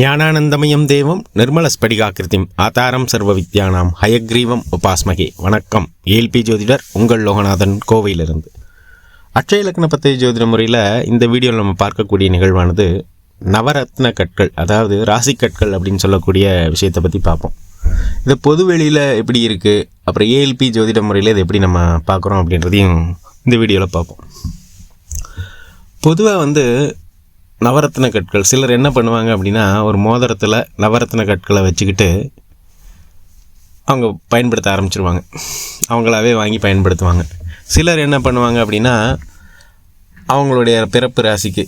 ஞானானந்தமயம் தேவம் நிர்மலஸ்படிகாக்கிருதிம் ஆதாரம் சர்வ வித்யானாம் ஹயக்ரீவம் உபாஸ்மகே. வணக்கம். ஏல்பி ஜோதிடர் உங்கள் லோகநாதன் கோவையிலிருந்து. அட்சய இலக்கண பத்திரிகை ஜோதிட முறையில் இந்த வீடியோவில் நம்ம பார்க்கக்கூடிய நிகழ்வானது நவரத்ன கற்கள் அதாவது ராசி கற்கள் அப்படின்னு சொல்லக்கூடிய விஷயத்தை பற்றி பார்ப்போம். இது பொதுவெளியில் எப்படி இருக்குது அப்புறம் ஏஎல்பி ஜோதிட முறையில் இது எப்படி நம்ம பார்க்குறோம் அப்படின்றதையும் இந்த வீடியோவில் பார்ப்போம். பொதுவாக வந்து நவரத்ன கற்கள். சிலர் என்ன பண்ணுவாங்க அப்படின்னா ஒரு மோதிரத்தில் நவரத்ன கற்களை வச்சுக்கிட்டு அவங்க பயன்படுத்த ஆரம்பிச்சிருவாங்க. அவங்களாவே வாங்கி பயன்படுத்துவாங்க. சிலர் என்ன பண்ணுவாங்க அப்படின்னா அவங்களுடைய பிறப்பு ராசிக்கு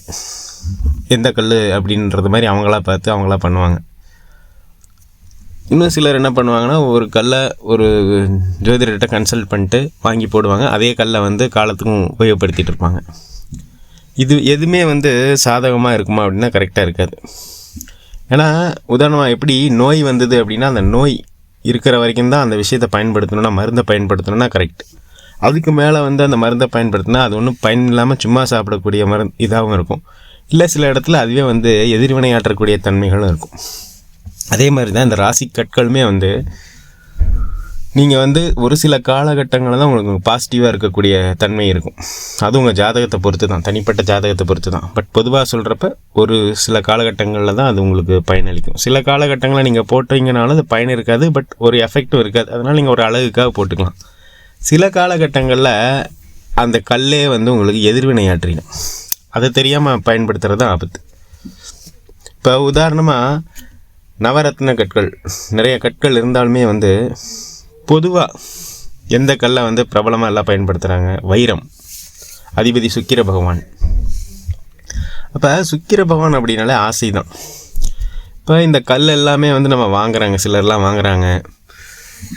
எந்த கல் அப்படின்றது மாதிரி அவங்களா பார்த்து அவங்களா பண்ணுவாங்க. இன்னும் சிலர் என்ன பண்ணுவாங்கன்னா ஒரு கல்லை ஒரு ஜோதிடர்கிட்ட கன்சல்ட் பண்ணிட்டு வாங்கி போடுவாங்க. அதே கல்லை வந்து காலத்துக்கும் உபயோகப்படுத்திகிட்டு இருப்பாங்க. இது எதுவுமே வந்து சாதகமாக இருக்குமா அப்படின்னா கரெக்டாக இருக்காது. ஏன்னா உதாரணமாக எப்படி நோய் வந்தது அப்படின்னா அந்த நோய் இருக்கிற வரைக்கும் தான் அந்த விஷயத்தை பயன்படுத்தணும்னா மருந்தை பயன்படுத்தணும்னா கரெக்ட் அதுக்கு மேலே வந்து அந்த மருந்தை பயன்படுத்தினா அது ஒன்றும் பயன் இல்லாமல் சும்மா சாப்பிடக்கூடிய மருந்து இதாகவும் இருக்கும். இல்லை சில இடத்துல அதுவே வந்து எதிர்வினையாற்றக்கூடிய தன்மைகளும் இருக்கும். அதே மாதிரி தான் இந்த ராசி கற்களுமே வந்து நீங்கள் வந்து ஒரு சில காலகட்டங்களில் தான் உங்களுக்கு பாசிட்டிவாக இருக்கக்கூடிய தன்மை இருக்கும். அது உங்கள் ஜாதகத்தை பொறுத்து தான் தனிப்பட்ட ஜாதகத்தை பொறுத்து தான் பட் பொதுவாக சொல்கிறப்ப ஒரு சில காலகட்டங்களில் தான் அது உங்களுக்கு பயனளிக்கும். சில காலகட்டங்களில் நீங்கள் போட்டீங்கனாலும் அது பயன் இருக்காது பட் ஒரு எஃபெக்டும் இருக்காது. அதனால் நீங்கள் ஒரு அழகுக்காக போட்டுக்கலாம். சில காலகட்டங்களில் அந்த கல்லே வந்து உங்களுக்கு எதிர்வினையாற்றிடும். அதை தெரியாமல் பயன்படுத்துகிறது தான் ஆபத்து. இப்போ உதாரணமாக நவரத்ன கற்கள். நிறைய கற்கள் இருந்தாலுமே வந்து பொதுவாக எந்த கல்லை வந்து பிரபலமாக எல்லாம் பயன்படுத்துகிறாங்க வைரம். அதிபதி சுக்கிர பகவான். அப்போ சுக்கிர பகவான் அப்படின்னாலே ஆசை தான் இப்போ இந்த கல் எல்லாமே வந்து நம்ம வாங்குறாங்க. சிலர்லாம் வாங்குறாங்க.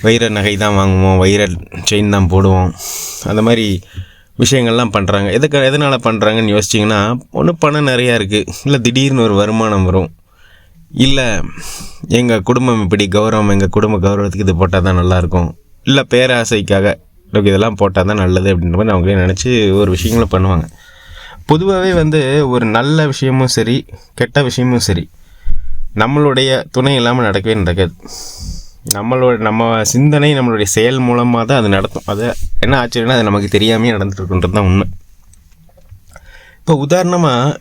வைர நகை தான் வாங்குவோம். வைர செயின் தான் போடுவோம். அந்த மாதிரி விஷயங்கள்லாம் பண்ணுறாங்க எதுக்கு எதனால் பண்ணுறாங்கன்னு யோசிச்சிங்கன்னா ஒன்று பணம் நிறையா இருக்குது இல்லை திடீர்னு ஒரு வருமானம் வரும். இல்லை எங்கள் குடும்பம் இப்படி கௌரவம் எங்கள் குடும்ப கௌரவத்துக்கு இது போட்டால் தான் நல்லாயிருக்கும். இல்லை பேராசைக்காக ஓகே இதெல்லாம் போட்டால் தான் நல்லது அப்படின்ற மாதிரி அவங்களே நினச்சி ஒரு விஷயங்களும் பண்ணுவாங்க. பொதுவாகவே வந்து ஒரு நல்ல விஷயமும் சரி கெட்ட விஷயமும் சரி நம்மளுடைய துணை இல்லாமல் நடக்கவே நடக்காது. நம்மளோட நம்ம சிந்தனை நம்மளுடைய செயல் மூலமாக தான் அது நடத்தும். அது என்ன ஆச்சரியன்னா அது நமக்கு தெரியாமே நடந்துட்டுருக்குன்றது தான் உண்மை. இப்போ உதாரணமாக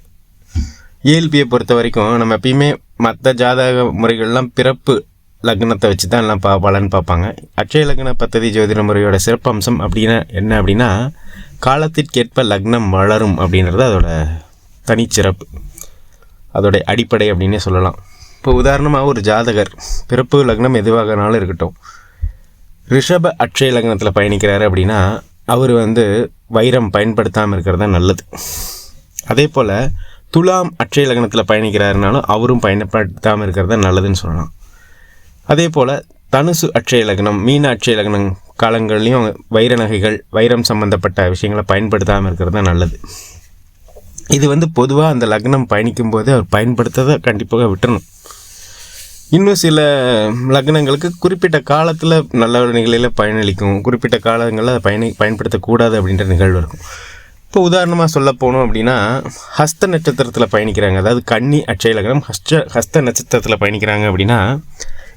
ஏஎல்பியை பொறுத்த வரைக்கும் நம்ம எப்பயுமே மற்ற ஜாதக முறைகள்லாம் பிறப்பு லக்னத்தை வச்சு தான் எல்லாம் பா பலன் பார்ப்பாங்க. அட்சய லக்ன பத்ததி ஜோதிட முறையோட சிறப்பம்சம் அப்படின்னா என்ன அப்படின்னா காலத்திற்கேற்ப லக்னம் வளரும் அப்படின்றது அதோட தனிச்சிறப்பு. அதோடைய அடிப்படை அப்படின்னே சொல்லலாம். இப்போ உதாரணமாக ஒரு ஜாதகர் பிறப்பு லக்னம் எதுவாகனாலும் இருக்கட்டும். ரிஷப அட்சய லக்னத்தில் பயணிக்கிறாரு அப்படின்னா அவர் வந்து வைரம் பயன்படுத்தாமல் இருக்கிறது தான் நல்லது. அதே போல் துலாம் அட்சய லக்னத்தில் பயணிக்கிறாருனாலும் அவரும் பயணப்படுத்தாமல் இருக்கிறது தான் நல்லதுன்னு சொல்லலாம். அதே போல் தனுசு அட்சய லக்னம் மீன அட்சய லக்னம் காலங்கள்லேயும் வைர நகைகள் வைரம் சம்மந்தப்பட்ட விஷயங்களை பயன்படுத்தாமல் இருக்கிறது தான் நல்லது. இது வந்து பொதுவாக அந்த லக்னம் பயணிக்கும் போதே அவர் பயன்படுத்ததை கண்டிப்பாக விட்டுறணும். இன்னும் சில லக்னங்களுக்கு குறிப்பிட்ட காலத்தில் நல்ல நிகழ்ச்சியில் பயனளிக்கும் குறிப்பிட்ட காலங்களில் அதை பயணி பயன்படுத்தக்கூடாது அப்படின்ற நிகழ்வு இருக்கும். இப்போ உதாரணமாக சொல்ல போனோம் அப்படின்னா ஹஸ்த நட்சத்திரத்தில் பயணிக்கிறாங்க. அதாவது கன்னி அட்சயலகனம் ஹஸ்ட ஹஸ்த ஹஸ்த நட்சத்திரத்தில் பயணிக்கிறாங்க அப்படின்னா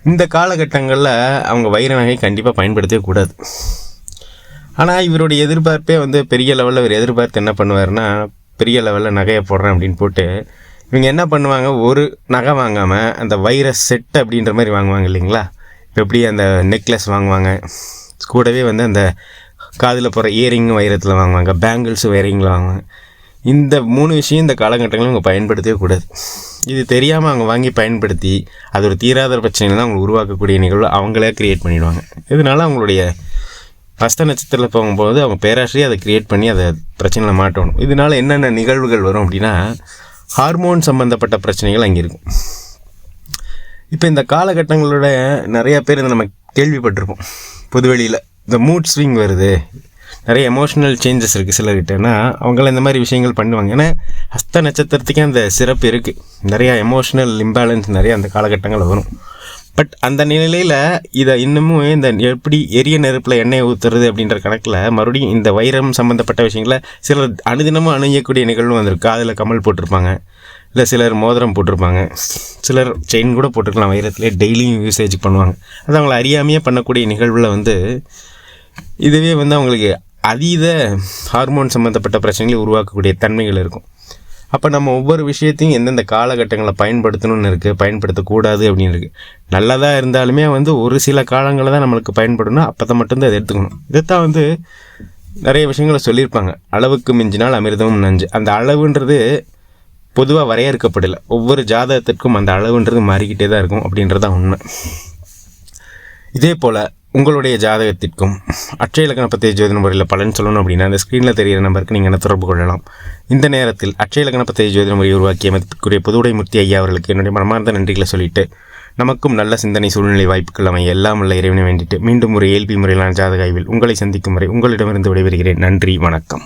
இந்த காலகட்டங்களில் அவங்க வைர நகை கண்டிப்பாக பயன்படுத்தவே கூடாது. ஆனால் இவருடைய எதிர்பார்ப்பே வந்து பெரிய லெவலில் இவர் எதிர்பார்த்து என்ன பண்ணுவார்னா பெரிய லெவலில் நகையை போடுறேன் அப்படின்னு போட்டு இவங்க என்ன பண்ணுவாங்க? ஒரு நகை வாங்காமல் அந்த வைரஸ் செட் அப்படின்ற மாதிரி வாங்குவாங்க இல்லைங்களா? இப்போ எப்படி அந்த நெக்லஸ் வாங்குவாங்க? கூடவே வந்து அந்த காதில் போகிற இயரிங் வைரத்தில் வாங்குவாங்க பேங்கிள்ஸ் வைரிங்கில் வாங்குவாங்க. இந்த மூணு விஷயம் இந்த காலகட்டங்களில் அவங்க பயன்படுத்தவே கூடாது. இது தெரியாமல் அவங்க வாங்கி பயன்படுத்தி அது ஒரு தீராத பிரச்சனைகள் தான் அவங்க உருவாக்கக்கூடிய நிகழ்வு அவங்களே க்ரியேட் பண்ணிடுவாங்க. இதனால அவங்களுடைய ஹஸ்த நட்சத்திரத்தில் போகும்போது அவங்க பேராசிரியை அதை க்ரியேட் பண்ணி அதை பிரச்சனையில் மாட்டணும். இதனால் என்னென்ன நிகழ்வுகள் வரும் அப்படின்னா ஹார்மோன் சம்மந்தப்பட்ட பிரச்சனைகள் அங்கே இருக்கும். இப்போ இந்த காலகட்டங்களோட நிறையா பேர் இதை நம்ம கேள்விப்பட்டிருப்போம். புதுவெளியில் இந்த மூட் ஸ்விங் வருது. நிறைய எமோஷ்னல் சேஞ்சஸ் இருக்குது சிலர்கிட்டனா அவங்கள இந்த மாதிரி விஷயங்கள் பண்ணுவாங்க. ஏன்னா ஹஸ்த நட்சத்திரத்துக்கே அந்த சிறப்பு இருக்குது நிறையா எமோஷ்னல் இம்பேலன்ஸ் நிறைய அந்த காலகட்டங்களில் வரும். பட் அந்த நிலையில் இதை இன்னமும் இந்த எப்படி எரிய நெருப்பில் எண்ணெய் ஊற்றுறது அப்படின்ற கணக்கில் மறுபடியும் இந்த வைரம் சம்மந்தப்பட்ட விஷயங்களை சிலர் அனுதினமும் அணியக்கூடிய நிகழ்வும் வந்திருக்கு. அதில் கமல் போட்டிருப்பாங்க. இல்லை சிலர் மோதிரம் போட்டிருப்பாங்க. சிலர் செயின் கூட போட்டிருக்கலாம் வைரத்திலே. டெய்லியும் யூசேஜ் பண்ணுவாங்க. அது அவங்கள அறியாமையே பண்ணக்கூடிய நிகழ்வில் வந்து இதுவே வந்து அவங்களுக்கு அதீத ஹார்மோன் சம்மந்தப்பட்ட பிரச்சனைகளை உருவாக்கக்கூடிய தன்மைகள் இருக்கும். அப்போ நம்ம ஒவ்வொரு விஷயத்தையும் எந்தெந்த காலகட்டங்களை பயன்படுத்தணும்னு இருக்குது பயன்படுத்தக்கூடாது அப்படின்னு இருக்குது நல்லதாக இருந்தாலுமே வந்து ஒரு சில காலங்களில் தான் நம்மளுக்கு பயன்படணும் அப்போ தான் மட்டும்தான் அதை எடுத்துக்கணும். இதைத்தான் வந்து நிறைய விஷயங்களை சொல்லியிருப்பாங்க. அளவுக்கு மிஞ்சினால் அமிர்தமும் நஞ்சு. அந்த அளவுன்றது பொதுவாக வரையறுக்கப்படலை. ஒவ்வொரு ஜாதகத்திற்கும் அந்த அளவுன்றது மாறிக்கிட்டே தான் இருக்கும் அப்படின்றது தான் உண்மை. இதே போல் உங்களுடைய ஜாதகத்திற்கும் அற்றை இலக்கண பத்திய ஜோதிட முறையில் பலன் சொல்லணும் அப்படின்னா அந்த ஸ்க்ரீனில் தெரிகிற நம்பருக்கு நீங்கள் என்ன தொடர்பு கொள்ளலாம்? இந்த நேரத்தில் அற்றை இலக்கண பத்திய ஜோதிட முறையை உருவாக்கிய மதிப்பிற்குரிய புதுவுடை முத்தி ஐயா அவர்களுக்கு என்னுடைய மனமார்ந்த நன்றிகளை சொல்லிட்டு நமக்கும் நல்ல சிந்தனை சூழ்நிலை வாய்ப்புகள் அமைய எல்லாம் உள்ள இறைவனை வேண்டிட்டு மீண்டும் ஒரு ஏல்பி முறையிலான ஜாதக ஆய்வில் உங்களை சந்திக்கும் முறை உங்களிடமிருந்து விடைபெறுகிறேன். நன்றி வணக்கம்.